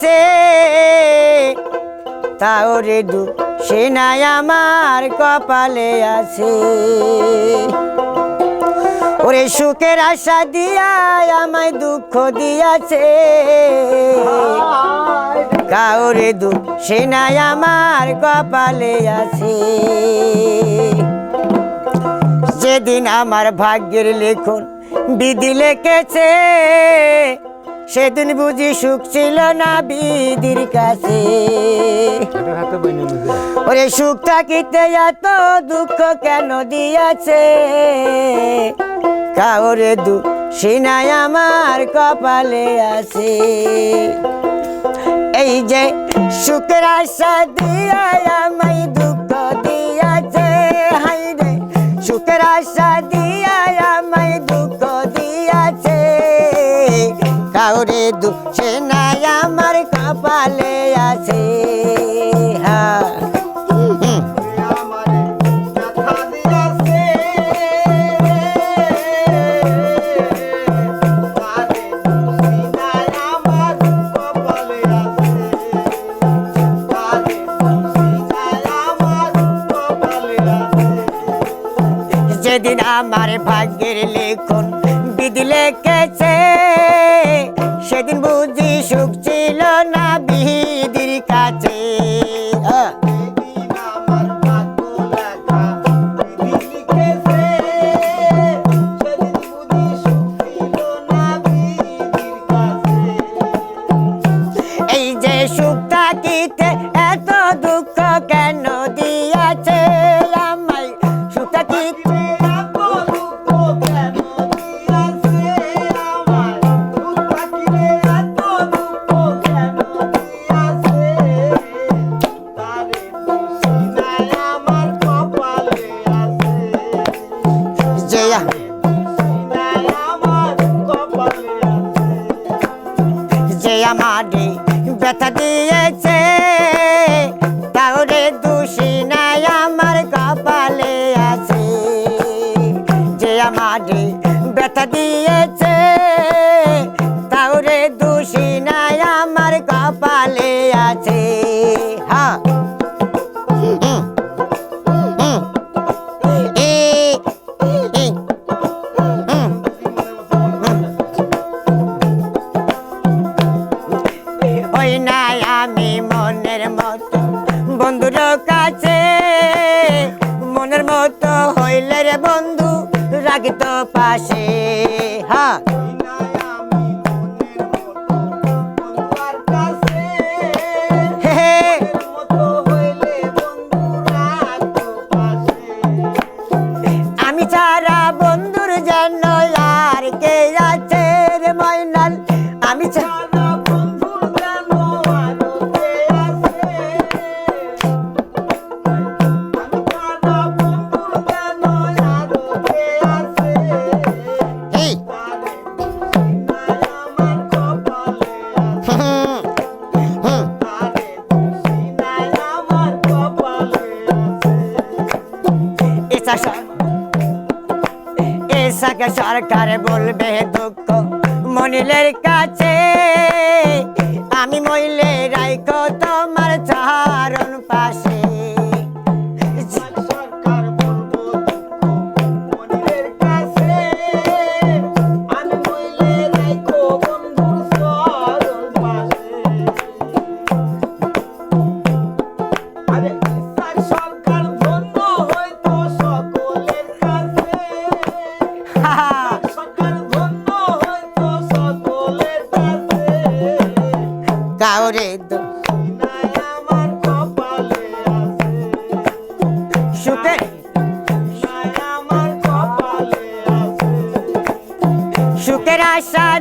সে তাও রে দু সে নাই আমার কপালে আছে। ওরে সুখের আশা দিয়া আমায় দুঃখ দিয়াছে। কাউরে দু সে নাই আমার কপালে আছে। যেদিন আমার ভাগ্যের লেখন বিধি লেখেছে সেদিন বুঝি সুখ ছিল না বিদির কাছে। ওরে সুখ থাকিতে এত দুঃখ কেন দিয়াছে? কাউরে দু সিনাই আমার কপালে আছে। এই যে সুখের আশা দিয়া আমায় দুঃখ কাউরে দুঃখে নাই আমার কপালে আছে। যেদিন আমার ভাগ্যের লেখন বিধি লেখেছে সুখ থাকিতে এত দুঃখ কেন? ব্যথা দিয়েছে তাহলে দোষী নাই আমার কপালে আছে। যে আমার ব্যথা দিয়েছে রাখিত পাশে হ্যাঁ। আমি ছাড়া বন্ধুর যেন আর কে আছে রে ময়নাল আমি ছাড়া এসাকে সরকার বলবে দুঃখ মনিলের কাছে। আমি মইলে সুখের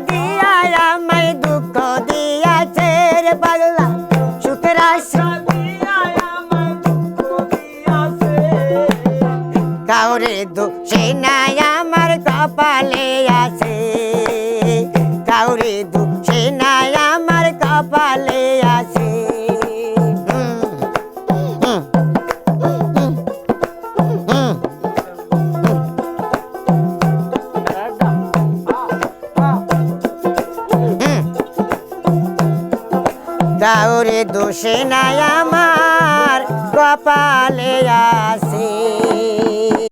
কাউরে দোষে নাই আমার কপালে